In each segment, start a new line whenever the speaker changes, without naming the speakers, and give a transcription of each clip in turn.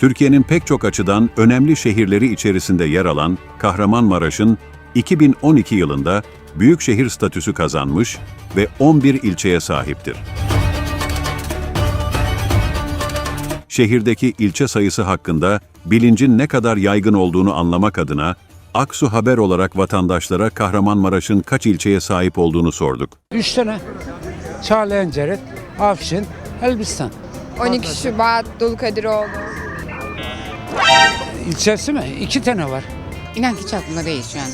Türkiye'nin pek çok açıdan önemli şehirleri içerisinde yer alan Kahramanmaraş'ın 2012 yılında büyük şehir statüsü kazanmış ve 11 ilçeye sahiptir. Şehirdeki ilçe sayısı hakkında bilincin ne kadar yaygın olduğunu anlamak adına Aksu Haber olarak vatandaşlara Kahramanmaraş'ın kaç ilçeye sahip olduğunu sorduk.
Üç tane. Çağlayan Ceret, Afşin, Elbistan.
12 Şubat, Dulkadiroğlu.
İlçesi mi? İki tane var.
İnan hiç aklımda değil şu an.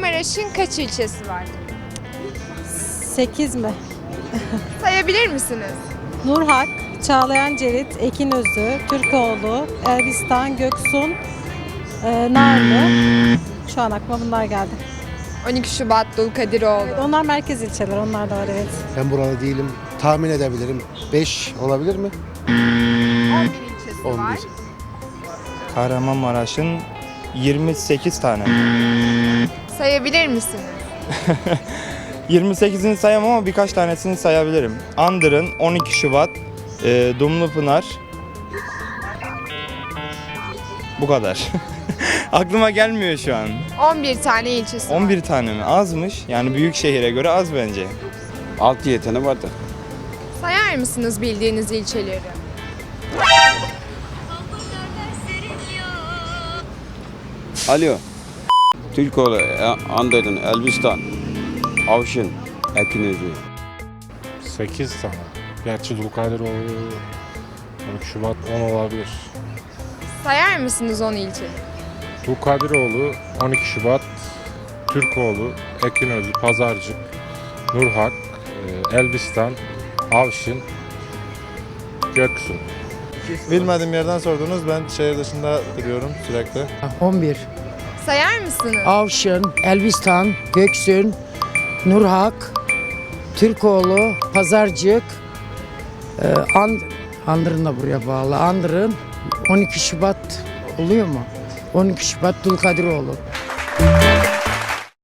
Maraş'ın kaç ilçesi var?
8 mi?
Sayabilir misiniz?
Nurhak, Çağlayan Cerit, Ekin Özü, Türkoğlu, Elbistan, Göksun, e, Narlı. Şu an aklıma bunlar geldi.
12 Şubat, Dulkadiroğlu.
Onlar merkez ilçeler, onlar da var evet.
Ben buralı değilim. Tahmin edebilirim. 5 olabilir mi?
11 ilçesi
11.
var.
Kahramanmaraş'ın 28 tane.
Sayabilir misiniz?
28'ini sayamam ama birkaç tanesini sayabilirim. Andırın 12 Şubat, e, Dumlupınar. Bu kadar. Aklıma gelmiyor şu an.
11 tane ilçesi var.
11 tane mi? Azmış. Yani büyük şehire göre az bence.
6-7 tane vardı.
Sayar mısınız bildiğiniz ilçeleri?
Alo. Türkoğlu, E- Andırdın, Elbistan, Avşin, Ekinözü.
8 tane. Gerçi Dulkadiroğlu 12 Şubat 10 olabilir.
Sayar mısınız 10 ilçe?
Dulkadiroğlu 12 Şubat, Türkoğlu, Ekinözü, Pazarcık, Nurhak, e, Elbistan, Avşin, Göksun.
Bilmediğim yerden sordunuz. Ben şehir dışında duruyorum sürekli.
11.
Sayar mısınız?
Avşin, Elbistan, Göksün, Nurhak, Türkoğlu, Pazarcık, e, And Andırın da buraya bağlı. Andırın 12 Şubat oluyor mu? 12 Şubat Dulkadiroğlu.